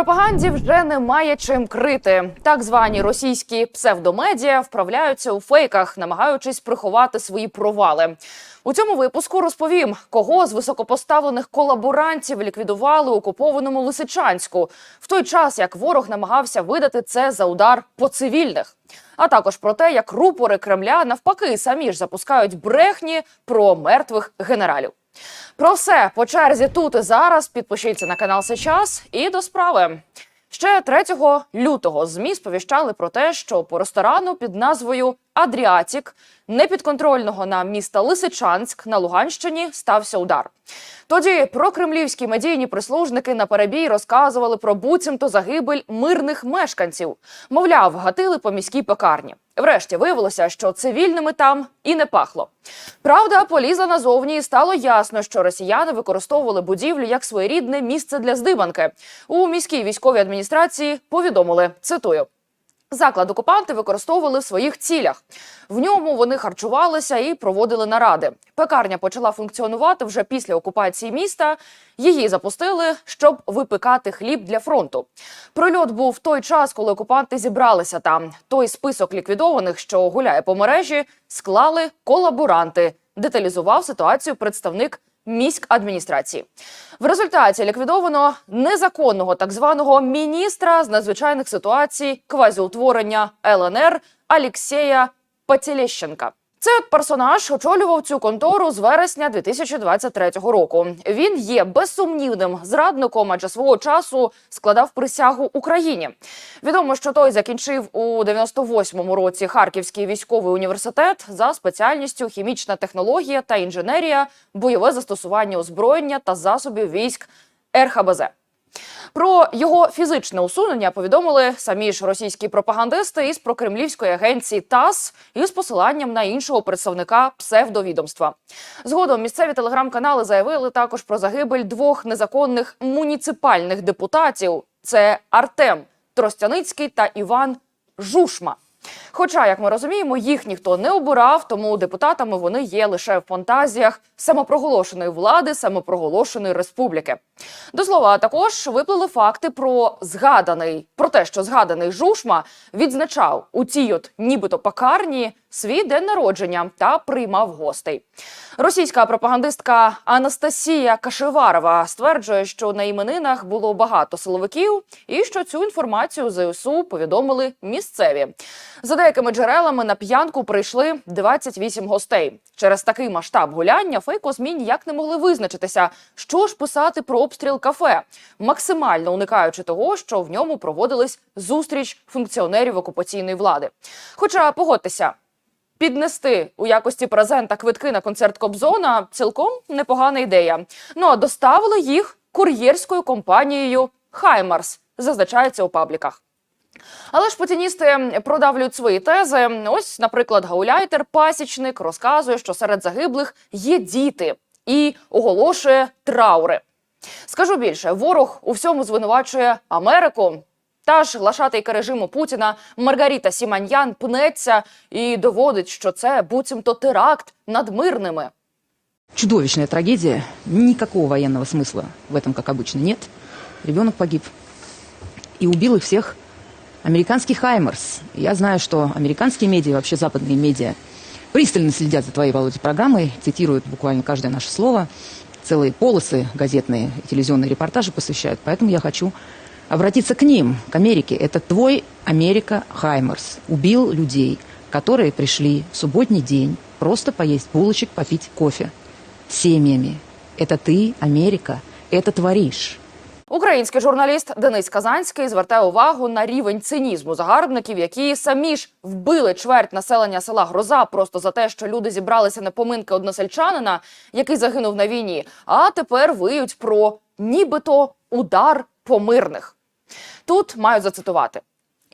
Пропаганді вже немає чим крити. Так звані російські псевдомедіа вправляються у фейках, намагаючись приховати свої провали. У цьому випуску розповім, кого з високопоставлених колаборантів ліквідували у окупованому Лисичанську, в той час як ворог намагався видати це за удар по цивільних. А також про те, як рупори Кремля навпаки самі ж запускають брехні про мертвих генералів. Про все по черзі тут і зараз. Підпишіться на канал Сейчас і до справи. Ще 3 лютого змі сповіщали про те, що по ресторану під назвою Адріатік непідконтрольного нам міста Лисичанськ на Луганщині стався удар. Тоді прокремлівські медійні прислужники на перебій розказували про буцімто загибель мирних мешканців. Мовляв, гатили по міській пекарні. Врешті виявилося, що цивільними там і не пахло. Правда, полізла назовні і стало ясно, що росіяни використовували будівлю як своєрідне місце для здибанки. У міській військовій адміністрації повідомили цитую. Заклад окупанти використовували в своїх цілях. В ньому вони харчувалися і проводили наради. Пекарня почала функціонувати вже після окупації міста. Її запустили, щоб випекати хліб для фронту. Прильот був в той час, коли окупанти зібралися там. Той список ліквідованих, що гуляє по мережі, склали колаборанти. Деталізував ситуацію представник міськадміністрації. В результаті ліквідовано незаконного так званого міністра з надзвичайних ситуацій квазіутворення ЛНР Алексея Патілєщенка. Цей от персонаж очолював цю контору з вересня 2023 року. Він є безсумнівним зрадником, адже свого часу складав присягу Україні. Відомо, що той закінчив у 98-му році Харківський військовий університет за спеціальністю хімічна технологія та інженерія, бойове застосування озброєння та засобів військ РХБЗ. Про його фізичне усунення повідомили самі ж російські пропагандисти із прокремлівської агенції ТАСС із посиланням на іншого представника псевдовідомства. Згодом місцеві телеграм-канали заявили також про загибель двох незаконних муніципальних депутатів: це Артем Тростяницький та Іван Жушма. Хоча, як ми розуміємо, їх ніхто не обирав, тому депутатами вони є лише в фантазіях самопроголошеної влади, самопроголошеної республіки. До слова, також виплили факти про згаданий про те, що згаданий жушма відзначав у цій от нібито пекарні свій день народження та приймав гостей. Російська пропагандистка Анастасія Кашеварова стверджує, що на іменинах було багато силовиків, і що цю інформацію ЗСУ повідомили місцеві. За деякими джерелами на п'янку прийшли 28 гостей. Через такий масштаб гуляння фейко-ЗМІ ніяк не могли визначитися, що ж писати про обстріл кафе, максимально уникаючи того, що в ньому проводились зустріч функціонерів окупаційної влади. Хоча погодьтеся. Піднести у якості презента квитки на концерт Кобзона цілком непогана ідея. Ну а доставили їх кур'єрською компанією Хаймарс, зазначається у пабліках. Але ж путіністи продавлюють свої тези. Ось, наприклад, гауляйтер пасічник розказує, що серед загиблих є діти і оголошує траури. Скажу більше, ворог у всьому звинувачує Америку. Та ж глашатайка режиму Путіна Маргаріта Сіманьян пнеться і доводить, що це буцімто теракт над мирними. Чудовищная трагедия. Никакого военного смысла в этом, как обычно, нет. Ребенок погиб. И убил их всех американский Хаймерс. Я знаю, что американские медиа, вообще западные медиа, пристально следят за твоей, Володя, программой, цитируют буквально каждое наше слово. Целые полосы газетные и телевизионные репортажи посвящают. Поэтому я хочу обратиться к ним, к Америке. Это твой Америка Хаймерс. Убил людей, которые пришли в субботний день просто поесть булочек, попить кофе с семьями. Это ты, Америка, это творишь. Український журналіст Денис Казанський звертає увагу на рівень цинізму загарбників, які самі ж вбили чверть населення села Гроза просто за те, що люди зібралися на поминки односельчанина, який загинув на війні. А тепер виють про нібито удар по мирних. Тут маю зацитувати: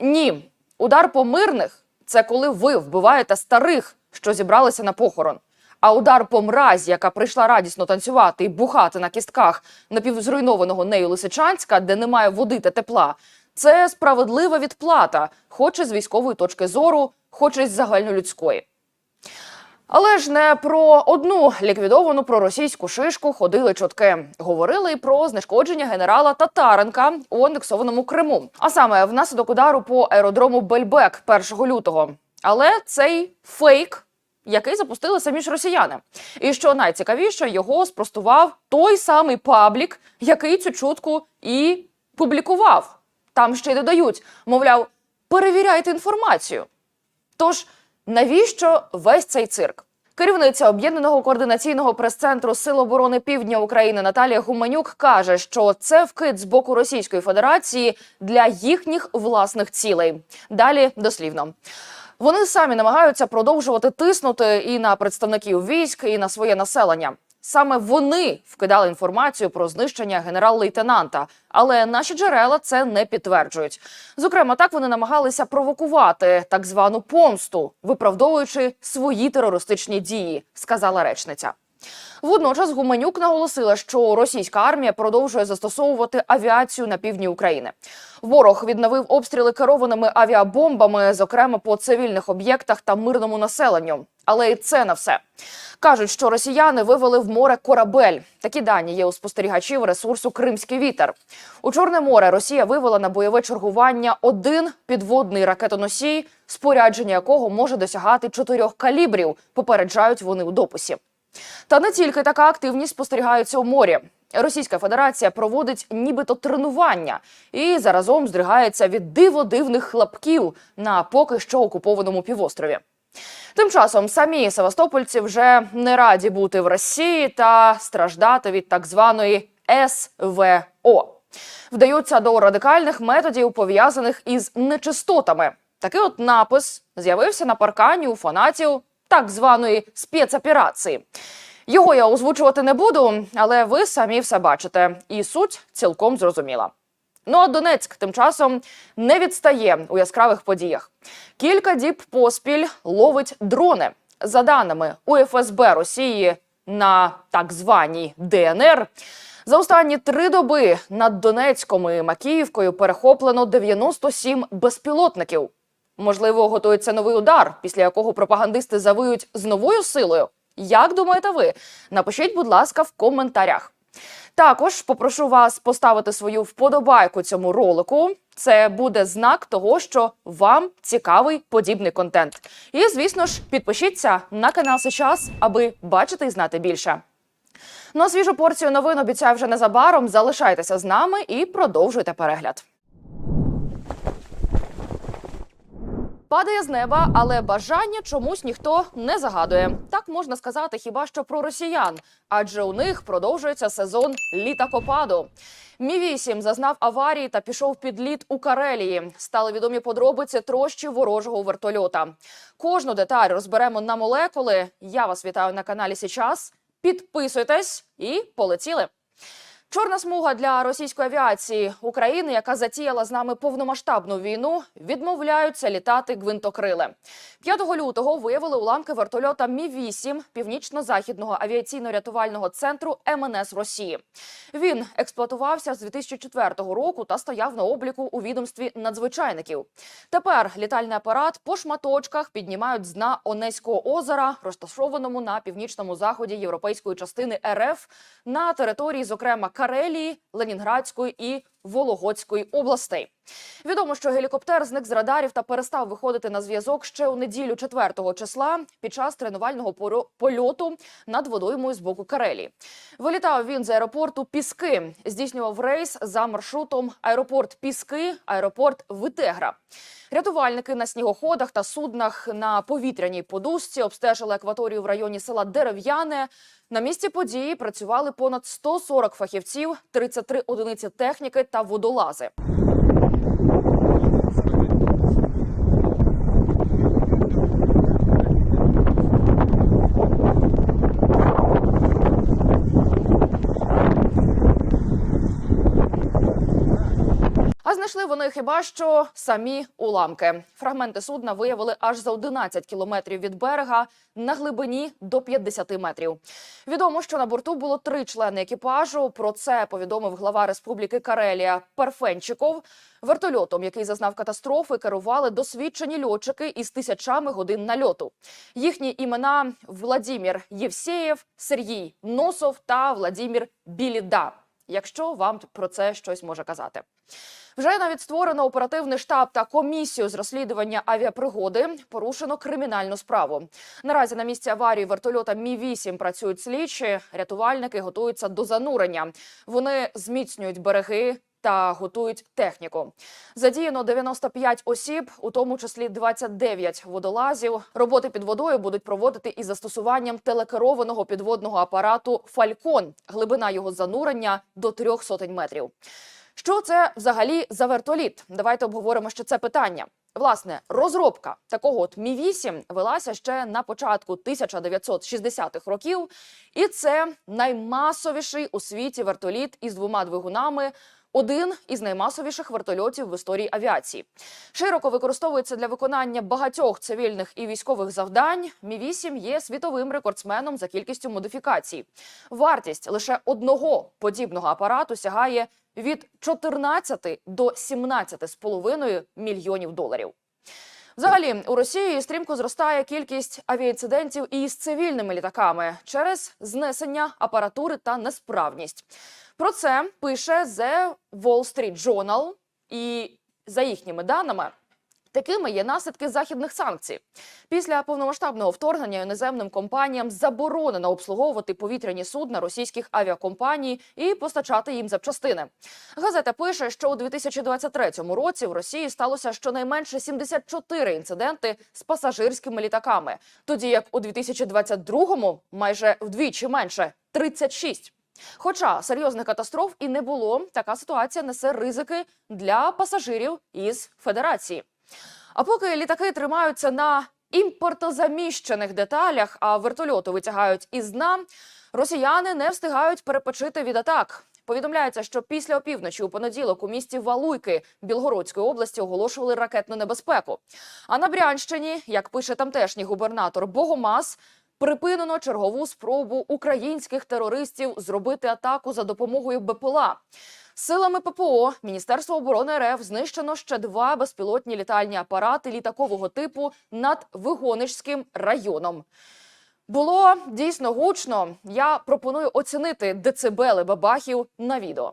ні, удар по мирних це коли ви вбиваєте старих, що зібралися на похорон. А удар по мразі, яка прийшла радісно танцювати і бухати на кістках напівзруйнованого нею Лисичанська, де немає води та тепла, це справедлива відплата, хоч і з військової точки зору, хоч і з загальнолюдської. Але ж не про одну ліквідовану проросійську шишку ходили чутки. Говорили і про знешкодження генерала Татаренка у анексованому Криму, а саме внаслідок удару по аеродрому Бельбек 1 лютого. Але цей фейк, який запустили самі ж росіяни. І що найцікавіше, його спростував той самий паблік, який цю чутку і публікував. Там ще й додають, мовляв, перевіряйте інформацію. Тож навіщо весь цей цирк? Керівниця об'єднаного координаційного прес-центру Сил оборони Півдня України Наталія Гуманюк каже, що це вкид з боку Російської Федерації для їхніх власних цілей. Далі дослівно. Вони самі намагаються продовжувати тиснути і на представників військ, і на своє населення. Саме вони вкидали інформацію про знищення генерал-лейтенанта, але наші джерела це не підтверджують. Зокрема, так вони намагалися провокувати так звану помсту, виправдовуючи свої терористичні дії, сказала речниця. Водночас Гуменюк наголосила, що російська армія продовжує застосовувати авіацію на півдні України. Ворог відновив обстріли керованими авіабомбами, зокрема по цивільних об'єктах та мирному населенню. Але і це не все. Кажуть, що росіяни вивели в море корабель. Такі дані є у спостерігачів ресурсу Кримський вітер. У Чорне море Росія вивела на бойове чергування один підводний ракетоносій, спорядження якого може досягати чотирьох калібрів. Попереджають вони у дописі. Та не тільки така активність спостерігається у морі. Російська Федерація проводить нібито тренування і заразом здригається від диво-дивних хлопків на поки що окупованому півострові. Тим часом самі севастопольці вже не раді бути в Росії та страждати від так званої СВО. Вдаються до радикальних методів, пов'язаних із нечистотами. Такий от напис з'явився на паркані у фанатів так званої спецоперації. Його я озвучувати не буду, але ви самі все бачите, і суть цілком зрозуміла. Ну а Донецьк тим часом не відстає у яскравих подіях. Кілька діб поспіль ловить дрони. За даними УФСБ Росії на так званій ДНР. За останні три доби над Донецьком і Макіївкою перехоплено 97 безпілотників. Можливо, готується новий удар, після якого пропагандисти завиють з новою силою. Як думаєте ви? Напишіть, будь ласка, в коментарях. Також попрошу вас поставити свою вподобайку цьому ролику. Це буде знак того, що вам цікавий подібний контент. І, звісно ж, підпишіться на канал сейчас, аби бачити і знати більше. Ну а свіжу порцію новин обіцяю вже незабаром. Залишайтеся з нами і продовжуйте перегляд. Падає з неба, але бажання чомусь ніхто не загадує. Так можна сказати хіба що про росіян, адже у них продовжується сезон літакопаду. Мі 8 зазнав аварії та пішов під лід у Карелії. Стали відомі подробиці трощі ворожого вертольота. Кожну деталь розберемо на молекули. Я вас вітаю на каналі Січас. Підписуйтесь і полетіли. Чорна смуга для російської авіації України, яка затіяла з нами повномасштабну війну, відмовляються літати гвинтокрили. 5 лютого виявили уламки вертольота Мі 8 північно-західного авіаційно-рятувального центру МНС Росії. Він експлуатувався з 2004 року та стояв на обліку у відомстві надзвичайників. Тепер літальний апарат по шматочках піднімають з дна Онеського озера, розташованому на північному заході європейської частини РФ на території, зокрема Карелії, Ленінградської і Вологодської областей. Відомо, що гелікоптер зник з радарів та перестав виходити на зв'язок ще у неділю 4 числа під час тренувального польоту над водоймою з боку Карелії. Вилітав він з аеропорту Піски, здійснював рейс за маршрутом аеропорт Піски, аеропорт Витегра. Рятувальники на снігоходах та суднах на повітряній подушці обстежили акваторію в районі села Дерев'яне. На місці події працювали понад 140 фахівців, 33 одиниці техніки та водолази. А знайшли вони хіба що самі уламки. Фрагменти судна виявили аж за 11 кілометрів від берега на глибині до 50 метрів. Відомо, що на борту було три члени екіпажу. Про це повідомив глава Республіки Карелія Парфенчиков. Вертольотом, який зазнав катастрофи, керували досвідчені льотчики із тисячами годин нальоту. Їхні імена Владімір Євсеєв, Сергій Носов та Владімір Біліда. Якщо вам про це щось може казати. Вже навіть створено оперативний штаб та комісію з розслідування авіапригоди. Порушено кримінальну справу. Наразі на місці аварії вертольота Мі 8 працюють слідчі. Рятувальники готуються до занурення. Вони зміцнюють береги. Та готують техніку. Задіяно 95 осіб, у тому числі 29 водолазів. Роботи під водою будуть проводити із застосуванням телекерованого підводного апарату Фалькон. Глибина його занурення до трьох сотень метрів. Що це взагалі за вертоліт? Давайте обговоримо ще це питання. Власне, розробка такого от Мі 8 велася ще на початку 1960-х років, і це наймасовіший у світі вертоліт із двома двигунами. Один із наймасовіших вертольотів в історії авіації широко використовується для виконання багатьох цивільних і військових завдань. Мі 8 є світовим рекордсменом за кількістю модифікацій. Вартість лише одного подібного апарату сягає від 14 до 17,5 мільйонів доларів. Взагалі у Росії стрімко зростає кількість авіаінцидентів із цивільними літаками через знесення апаратури та несправність. Про це пише The Wall Street Journal. І за їхніми даними, такими є наслідки західних санкцій. Після повномасштабного вторгнення іноземним компаніям заборонено обслуговувати повітряні судна російських авіакомпаній і постачати їм запчастини. Газета пише, що у 2023 році в Росії сталося щонайменше 74 інциденти з пасажирськими літаками, тоді як у 2022 майже вдвічі менше 36. Хоча серйозних катастроф і не було, така ситуація несе ризики для пасажирів із федерації. А поки літаки тримаються на імпортозаміщених деталях, а вертольоти витягають із дна, росіяни не встигають перепочити від атак. Повідомляється, що після опівночі у понеділок у місті Валуйки Білгородської області оголошували ракетну небезпеку. А на Брянщині, як пише тамтешній губернатор Богомаз, припинено чергову спробу українських терористів зробити атаку за допомогою БПЛА. Силами ППО Міністерства оборони РФ знищено ще два безпілотні літальні апарати літакового типу над Вигонишським районом. Було дійсно гучно. Я пропоную оцінити децибели бабахів на відео.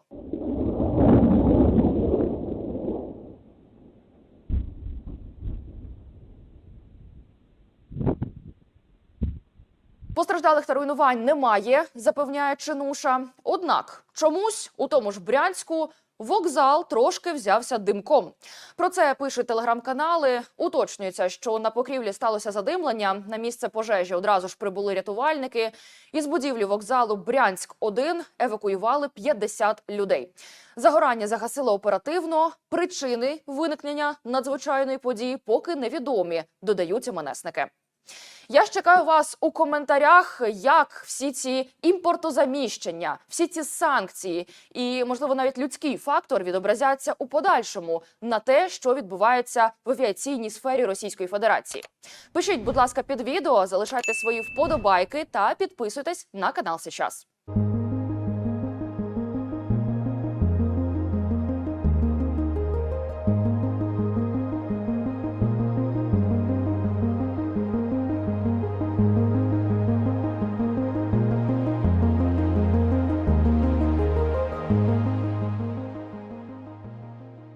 Постраждалих та руйнувань немає, запевняє Чинуша. Однак чомусь у тому ж Брянську вокзал трошки взявся димком. Про це пишуть телеграм-канали. Уточнюється, що на покрівлі сталося задимлення. На місце пожежі одразу ж прибули рятувальники. Із будівлі вокзалу Брянськ 1 евакуювали 50 людей. Загорання загасило оперативно. Причини виникнення надзвичайної події поки невідомі, додають МНСники. Я ж чекаю вас у коментарях, як всі ці імпортозаміщення, всі ці санкції і, можливо, навіть людський фактор відобразяться у подальшому на те, що відбувається в авіаційній сфері Російської Федерації. Пишіть, будь ласка, під відео, залишайте свої вподобайки та підписуйтесь на канал сейчас.